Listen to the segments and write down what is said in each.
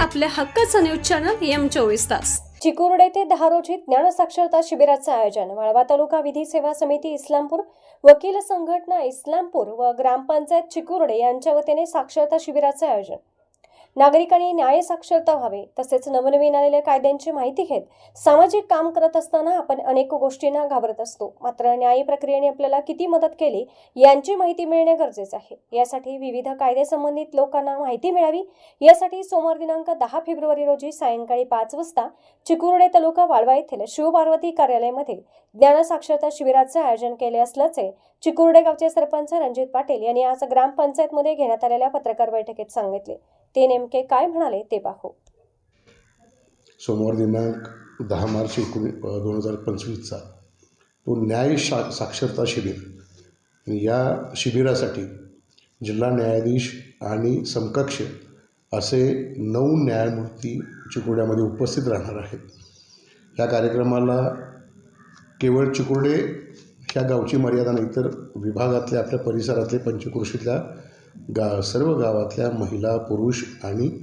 आपल्या हक्काचं news channel M चोवीस तास. चिकुर्डे ते दहा ज्ञान साक्षरता शिबिराचं आयोजन. वाळवा तालुका विधी सेवा समिती इस्लामपूर वकील संघटना इस्लामपूर व ग्रामपंचायत चिकुर्डे यांच्या वतीने साक्षरता शिबिराचे आयोजन. नागरिकांनी न्याय साक्षरता व्हावे तसेच नवनवीन आलेल्या कायद्यांची माहिती घेत सामाजिक काम करत असताना आपण अनेक गोष्टींना घाबरत असतो. मात्र न्याय प्रक्रियेने आपल्याला किती मदत केली यांची माहिती मिळणे गरजेचे आहे. यासाठी विविध कायदे संबंधित लोकांना माहिती मिळावी यासाठी सोमवार दिनांक दहा फेब्रुवारी रोजी सायंकाळी पाच वाजता चिकुर्डे तालुका वाळवा येथील शिवपार्वती कार्यालयामध्ये ज्ञानसाक्षरता शिबिराचे आयोजन केले असल्याचे चिकुर्डे गावचे सरपंच रणजित पाटील यांनी आज ग्रामपंचायतमध्ये घेण्यात आलेल्या पत्रकार बैठकीत सांगितले. ते नेमके काय म्हणाले ते पाहू. सोमवार दिनांक दहा मार्च एकोणी दोन हजार पंचवीसचा तो न्याय शा साक्षरता शिबिर. या शिबिरासाठी जिल्हा न्यायाधीश आणि समकक्ष असे नऊ न्यायमूर्ती चिकोड्यामध्ये उपस्थित राहणार आहेत. या कार्यक्रमाला केवळ चिकोडे ह्या गावची मर्यादा नाही तर विभागातल्या आपल्या परिसरातले पंचकृषीतल्या गा सर्व गावातल्या महिला पुरुष आणि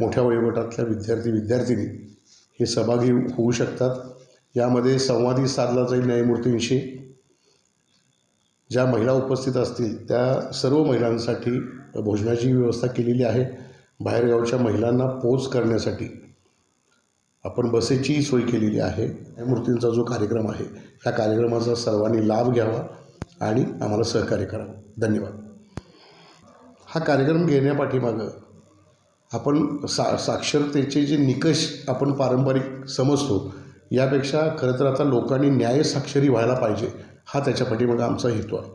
मोठ्या वयोगटातल्या विद्यार्थी विद्यार्थिनी हे सहभागी होऊ शकतात. यामध्ये संवादी साधला जाईल न्यायमूर्तींशी ज्या महिला उपस्थित असतील त्या सर्व महिलांसाठी भोजनाची व्यवस्था केलेली आहे. बाहेरगावच्या महिलांना पोच करण्यासाठी आपण बसेची सोय केलेली आहे. न्यायमूर्तींचा जो कार्यक्रम आहे त्या कार्यक्रमाचा सर्वांनी लाभ घ्यावा आणि आम्हाला सहकार्य करावं. धन्यवाद. हा कार्यक्रम घेण्यापाठीमागं आपण सा साक्षरतेचे जे निकष आपण पारंपरिक समजतो यापेक्षा खरं तर आता लोकांनी न्याय साक्षरी व्हायला पाहिजे हा त्याच्या पाठीमागं आमचा हेतू आहे.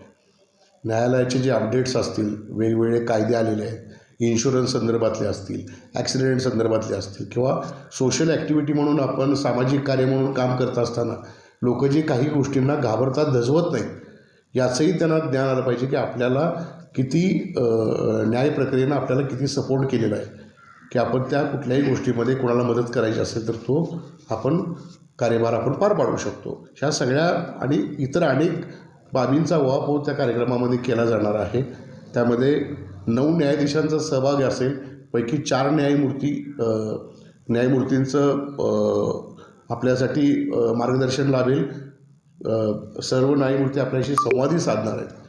न्यायालयाचे जे अपडेट्स असतील वेगवेगळे कायदे आलेले आहेत इन्शुरन्स संदर्भातले असतील ॲक्सिडेंट संदर्भातले असतील किंवा सोशल ॲक्टिव्हिटी म्हणून आपण सामाजिक कार्य म्हणून काम करत असताना लोक जे काही गोष्टींना घाबरतात धजवत नाहीत. याचंही त्यांना ज्ञान आलं पाहिजे की आपल्याला किती न्याय प्रक्रियेनं आपल्याला किती सपोर्ट केलेला आहे. की आपण त्या कुठल्याही गोष्टीमध्ये कोणाला मदत करायची असेल तर तो आपण कार्यभार आपण पार पाडू शकतो. ह्या सगळ्या आणि इतर अनेक बाबींचा वापर त्या कार्यक्रमामध्ये केला जाणार आहे. त्यामध्ये नऊ न्यायाधीशांचा सहभाग असेल पैकी चार न्यायमूर्ती न्यायमूर्तींचं आपल्यासाठी मार्गदर्शन लाभेल. सर्व न्यायमूर्ती आपल्याशी संवादही साधणार आहेत.